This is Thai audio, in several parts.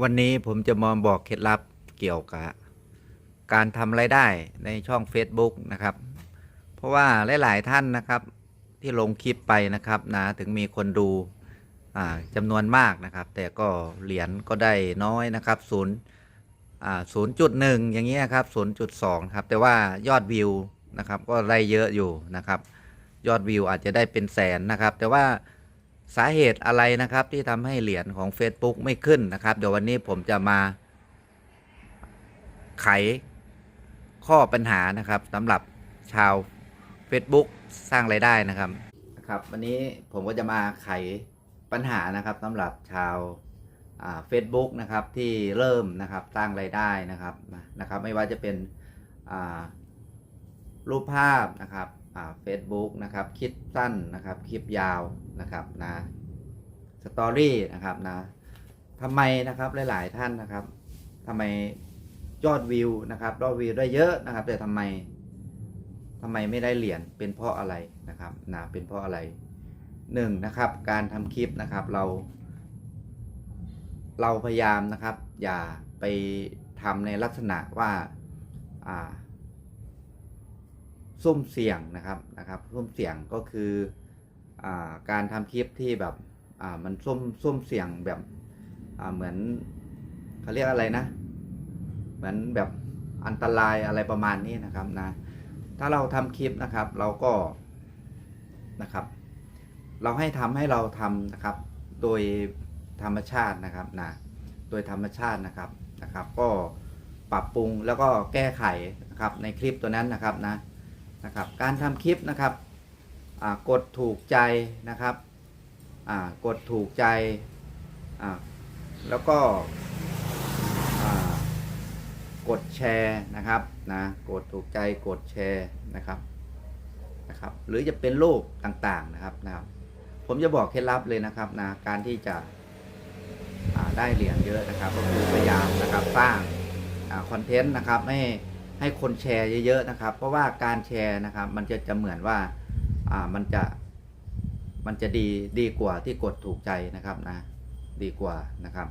วันนี้ผมจะมาบอกเคล็ดลับเกี่ยวกับ การทำไรายได้ในช่อง Facebook นะครับ เพราะว่าหลาย ๆ ท่านนะครับ ที่ลงคลิปไปนะครับนะถึงมีคนดูจำนวนมากนะครับ แต่ก็เหรียญก็ได้น้อยนะครับศูนย์ศูนย์จุดหนึ่งอย่างเงี้ยครับศูนย์จุดสองครับ แต่ว่ายอดวิวนะครับ ก็ได้เยอะอยู่นะครับ ยอดวิวอาจจะได้เป็นแสนนะครับ แต่ว่า สาเหตุอะไรนะครับที่ทำให้เหรียญของ Facebook ไม่ขึ้นนะครับ เดี๋ยววันนี้ผมจะมา ไขข้อปัญหานะครับสำหรับชาว Facebook สร้างไรายได้นะครับนะครับ วันนี้ผมก็จะมาไขปัญหานะครับสำหรับชาวเฟซบุ๊กนะครับที่เริ่มนะครับสร้างไรายได้นะครับนะครับ ไม่ว่าจะเป็นรูปภาพนะครับ เฟซบุ๊กนะครับคลิปสั้นนะครับคลิปยาวนะครับนะสตอรี่นะครับนะทำไมนะครับหลาย ๆ ท่านนะครับทำไมยอดวิวนะครับยอดวิวได้เยอะนะครับ แต่ทำไมทำไมไม่ได้เหรียญเป็นเพราะอะไรนะครับนะเป็นเพราะอะไรหนึ่งนะครับการทำคลิปนะครับเรา เราพยายามนะครับ อย่าไปทำในลักษณะว่าอ่า ซุ่มเสี่ยงนะครับนะครับซุ่มเสี่ยงก็คืออการทำคลิปที่แบบมันซุ่มซุ่มเสี่ยงแบบเหมือนเขาเรียกอะไรนะ เหมือนแบบอันตรายอะไรประมาณนี้นะครับนะถ้าเราทำคลิปนะครับ เราก็นะครับ เราให้ทำให้เราทำนะครับ โดยธรรมชาตินะครับนะโดยธรรมชาตินะครับนะครับ ก็ปรับปรุงแล้วก็แก้ไขนะครับในคลิปตัวนั้นนะครับนะ นะครับ การทำคลิปนะครับกดถูกใจนะครับกดถูกใจแล้วก็กดแชร์นะครับนะกดถูกใจกดแชร์นะครับนะครับหรือจะเป็นรูปต่างๆนะครับนะครับ ผมจะบอกเคล็ดลับเลยนะครับนะการที่จะได้เหรียญเยอะนะครับ ก็คือพยายามนะครับสร้างคอนเทนต์นะครับให้ ให้คนแชร์เยอะๆนะครับ เพราะว่าการแชร์นะครับ มันจะจะเหมือนว่าอ่ามันจะมันจะดีดีกว่าที่กดถูกใจนะครับนะดีกว่านะครับ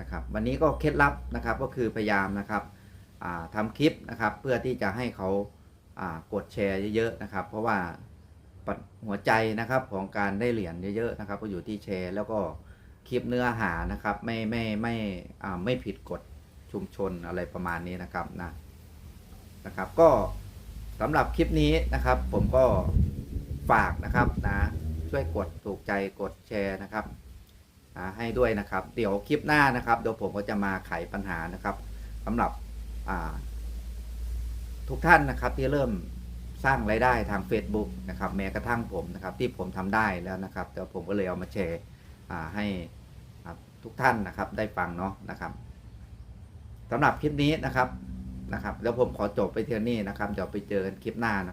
นะครับ วันนี้ก็เคล็ดลับนะครับก็คือพยายามนะครับอ่าทำคลิปนะครับเพื่อที่จะให้เขาอ่ากดแชร์เยอะๆนะครับ เพราะว่าหัวใจนะครับของการได้เหรียญเยอะๆนะครับ ก็อยู่ที่แชร์ แล้วก็คลิปเนื้อหานะครับ ไม่ไม่ไม่อ่าไม่ผิดกฎชุมชนอะไรประมาณนี้นะครับนะ นะครับ ก็สำหรับคลิปนี้นะครับ ผมก็ฝากนะครับนะช่วยกดถูกใจกดแชร์นะครับนะให้ด้วยนะครับ เดี๋ยวคลิปหน้านะครับเดี๋ยวผมก็จะมาไขปัญหานะครับสำหรับทุกท่านนะครับที่เริ่มสร้างรายได้ทาง Facebook นะครับแม้กระทั่งผมนะครับที่ผมทำได้แล้วนะครับแต่ผมก็เลยเอามาแชร์ให้ทุกท่านนะครับได้ฟังเนาะนะครับสำหรับคลิปนี้นะครับ นะครับ แล้วผมขอจบไปเท่านี้นะครับเดี๋ยวไปเจอกันคลิปหน้านะ